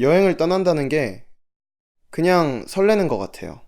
여행을 떠난다는 게 그냥 설레는 것 같아요.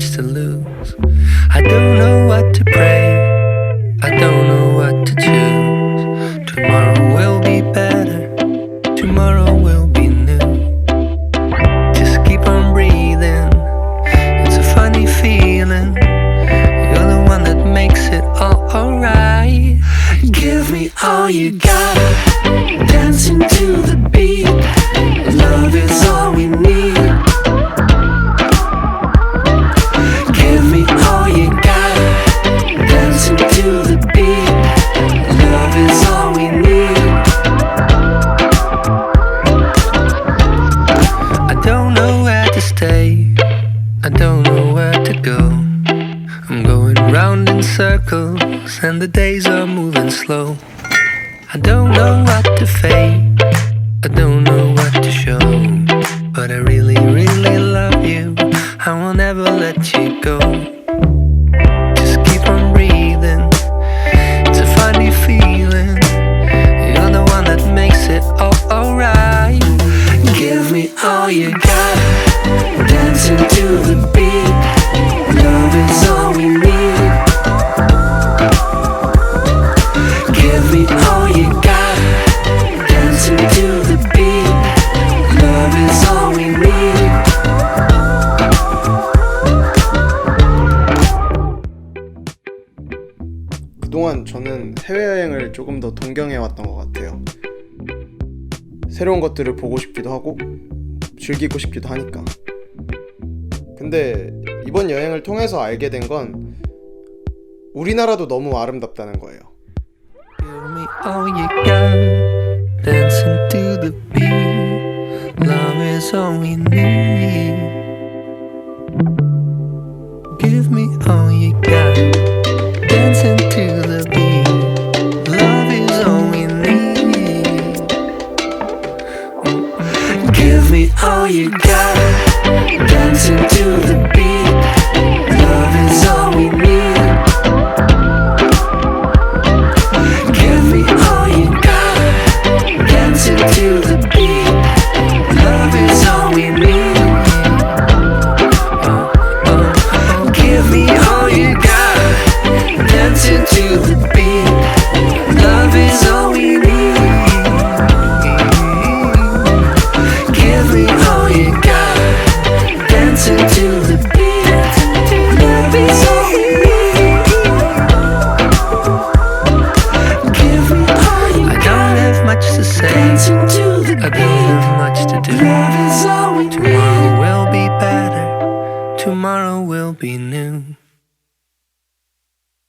much to lose. I don't know what to pray, I don't know what to choose. Tomorrow will be better, tomorrow will be new. Just keep on breathing, it's a funny feeling. You're the one that makes it all alright. Give me all you got, dancing to the beat. I don't know where to go. I'm going round in circles and the days are moving slow. I don't know what to fake, I don't know what to show. But I really, really love you. I will never let you go. 그동안 저는 해외여행을 조금 더 동경해 왔던 것 같아요. 새로운 것들을 보고 싶기도 하고 즐기고 싶기도 하니까. 근데 이번 여행을 통해서 알게 된 건 우리나라도 너무 아름답다는 거예요. All you got. Dancing to the beat. Tomorrow will be better. Tomorrow will be new.